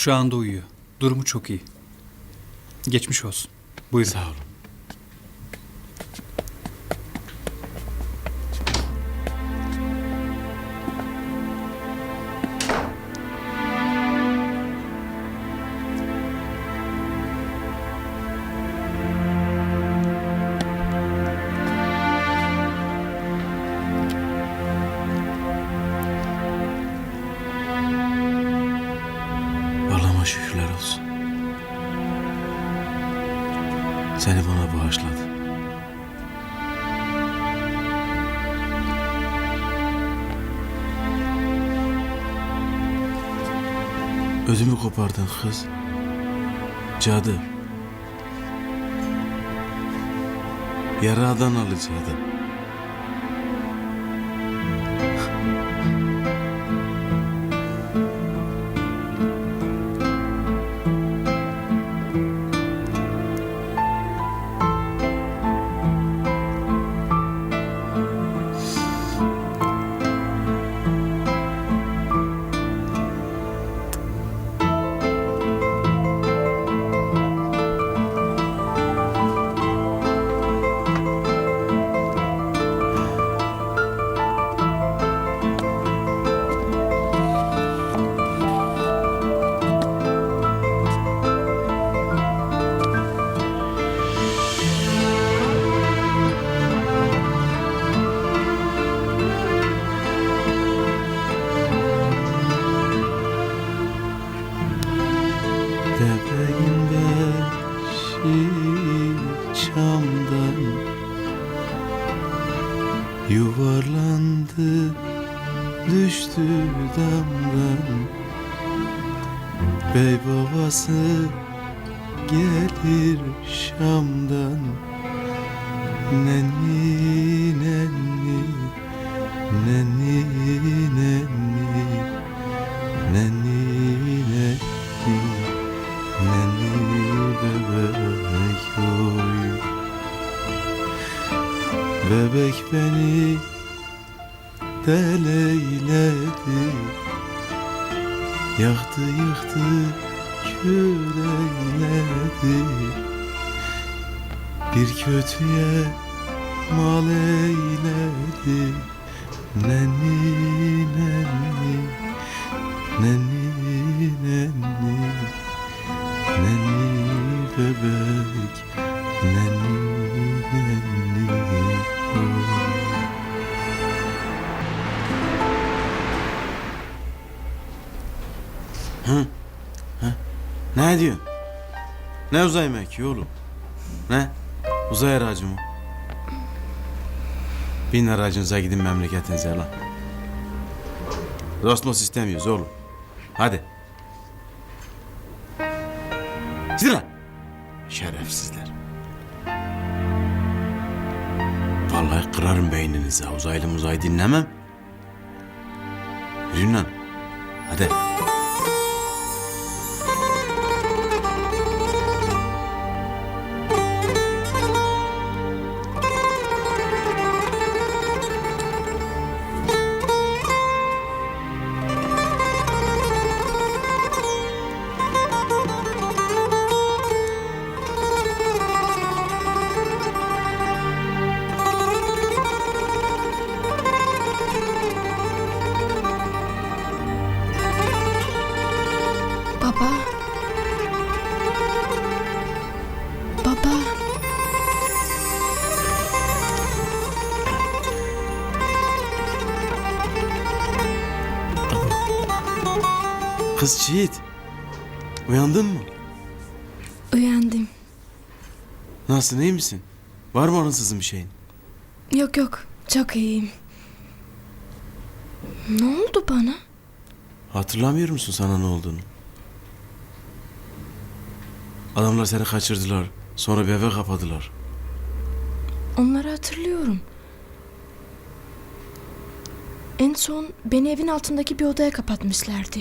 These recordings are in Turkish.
Şu anda uyuyor. Durumu çok iyi. Geçmiş olsun. Buyurun. Sağ olun. Seni bana bağışladı. Ödümü kopardın kız. Cadı. Yaradan alı cadı. Çamdan Yuvarlandı düştü damdan. Bey babası gelir Şam'dan. Nenni nenni Nenni nenni deleyledi Yaktı yıktı kül Bir kötüye mal eyledi. Nenni nenni Nenni Ne diyorsun? Ne uzay mekiği oğlum? Ne? Uzay aracı mı? Bin aracınıza gidin memleketinize lan. Rosmos istemiyoruz oğlum. Hadi. Gidin lan. Şerefsizler. Vallahi kırarım beyninize. Uzaylı muzay dinlemem. Yürüyün lan. Hadi. Kız Çiğit. Uyandın mı? Uyandım. Nasılsın iyi misin? Var mı ansızın bir şeyin? Yok yok. Çok iyiyim. Ne oldu bana? Hatırlamıyor musun sana ne olduğunu? Adamlar seni kaçırdılar. Sonra bir eve kapadılar. Onları hatırlıyorum. En son beni evin altındaki bir odaya kapatmışlardı.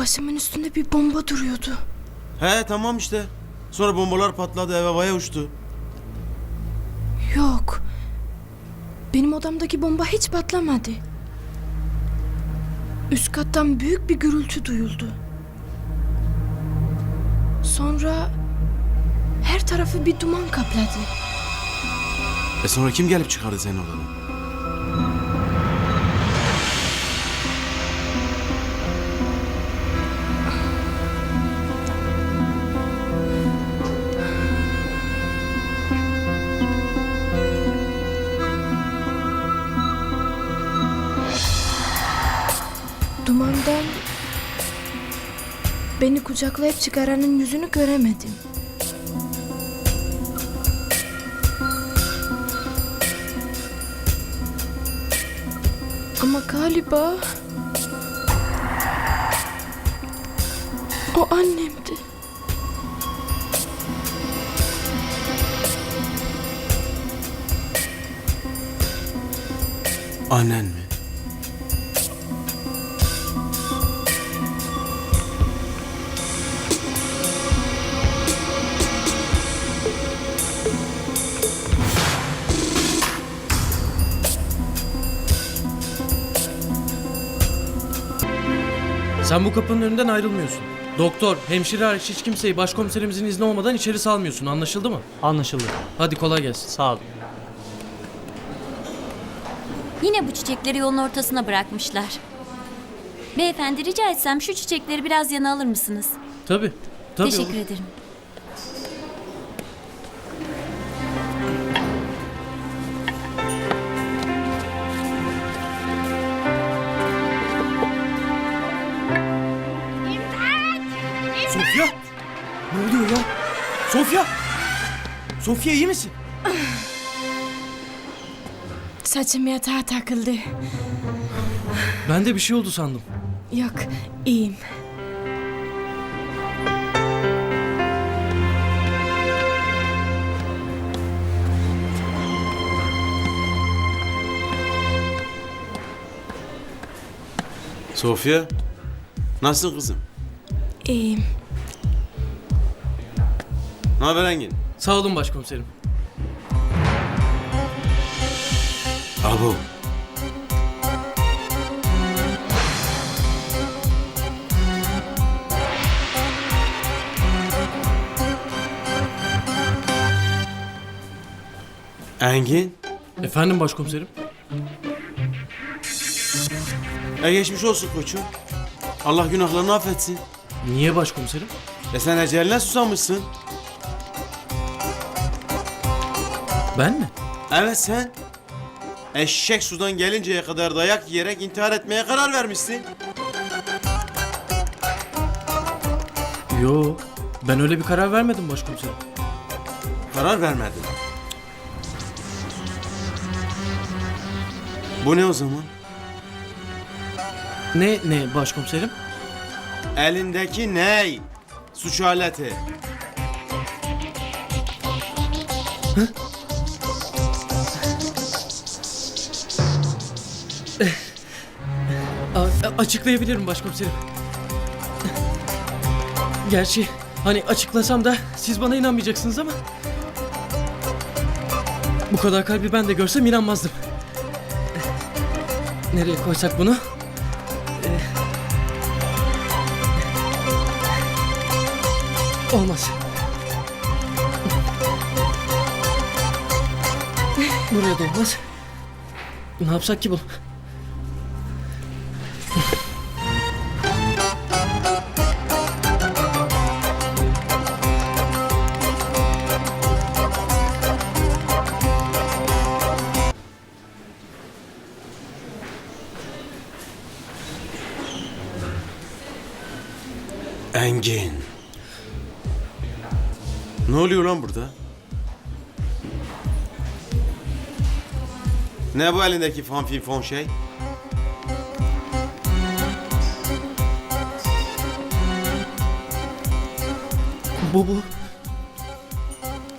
Başımın üstünde bir bomba duruyordu. He tamam işte. Sonra bombalar patladı eve havaya uçtu. Yok. Benim odamdaki bomba hiç patlamadı. Üst kattan büyük bir gürültü duyuldu. Sonra her tarafı bir duman kapladı. E sonra kim gelip çıkardı seni oradan? Kucaklayıp çıkaranın yüzünü göremedim. Ama galiba o annemdi. Annen mi? Sen bu kapının önünden ayrılmıyorsun. Doktor, hemşire hariç hiç kimseyi başkomiserimizin izni olmadan içeri salmıyorsun. Anlaşıldı mı? Anlaşıldı. Hadi kolay gelsin. Sağ olun. Yine bu çiçekleri yolun ortasına bırakmışlar. Beyefendi rica etsem şu çiçekleri biraz yana alır mısınız? Tabii. Tabii Teşekkür olur. ederim. Ne oluyor ya? Sofya! Sofya iyi misin? Saçım yatağa takıldı. Ben de bir şey oldu sandım. Yok, iyiyim. Sofya. Nasılsın kızım? İyiyim. Ne haber Engin? Sağ olun başkomiserim. Abo. Engin. Efendim başkomiserim? E geçmiş olsun koçum. Allah günahlarını affetsin. Niye başkomiserim? E sen eceline susamışsın. Ben mi? Evet sen. Eşek sudan gelinceye kadar dayak yiyerek intihar etmeye karar vermişsin. Yo. Ben öyle bir karar vermedim başkomiserim. Karar vermedin. Bu ne o zaman? Ne ne başkomiserim? Elindeki ney? Suç aleti. A- açıklayabilirim başkomiserim. Gerçi hani açıklasam da siz bana inanmayacaksınız ama... Bu kadar kalbi ben de görsem inanmazdım. Nereye koysak bunu? Ee, Olmaz. Buraya da olmaz. Ne yapsak ki bu? Ne oluyor lan burada? Ne bu elindeki fanfin fon şey? Bu bu.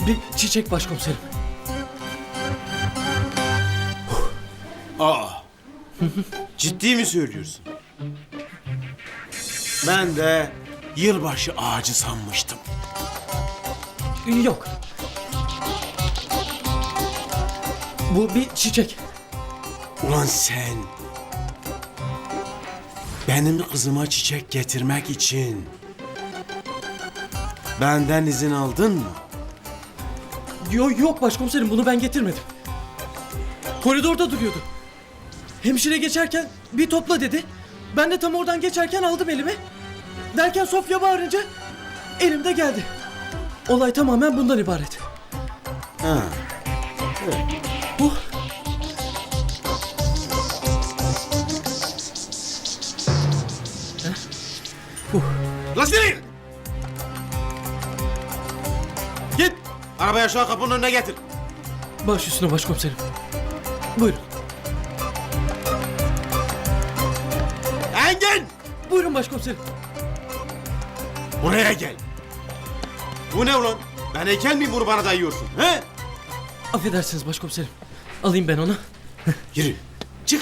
Bir çiçek başkomiserim. Aa. Ciddi mi söylüyorsun? Ben de yılbaşı ağacı sanmıştım. Yok. Bu bir çiçek. Ulan sen Benim kızıma çiçek getirmek için benden izin aldın mı? Yok yok başkomiserim bunu ben getirmedim. Koridorda duruyordu. Hemşire geçerken bir topla dedi. Ben de tam oradan geçerken aldım elime. Derken Sofya bağırınca elimde geldi. Olay tamamen bundan ibaret. Ha. Bu Lan nereye? Git. Arabayı aşağı kapının önüne getir. baş üstüne başkomiserim. Buyurun. Engin! Buyurun başkomiserim. Buraya gel. Bu ne ulan? Ben heykel miyim bunu bana dayıyorsun? He? Affedersiniz başkomiserim. Alayım ben onu. Yürü. Çık.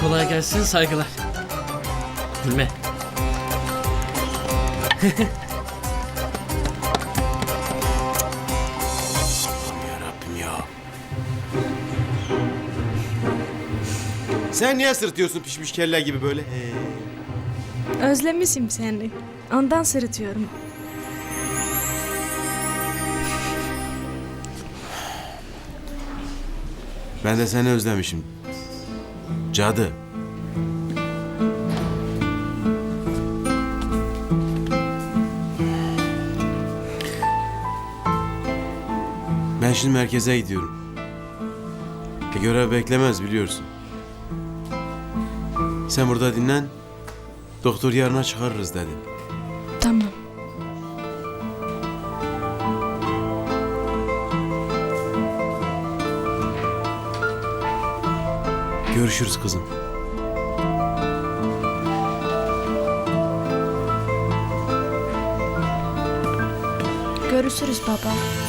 Kolay gelsin saygılar. Gülme. Ya. Sen niye sırtıyorsun pişmiş kelle gibi böyle? He. Özlemişim seni. Ondan sırıtıyorum. Ben de seni özlemişim. Cadı. Ben şimdi merkeze gidiyorum. E, görev beklemez biliyorsun. Sen burada dinlen. Doktor yarına çıkarırız dedi. Görüşürüz kızım. Görüşürüz baba.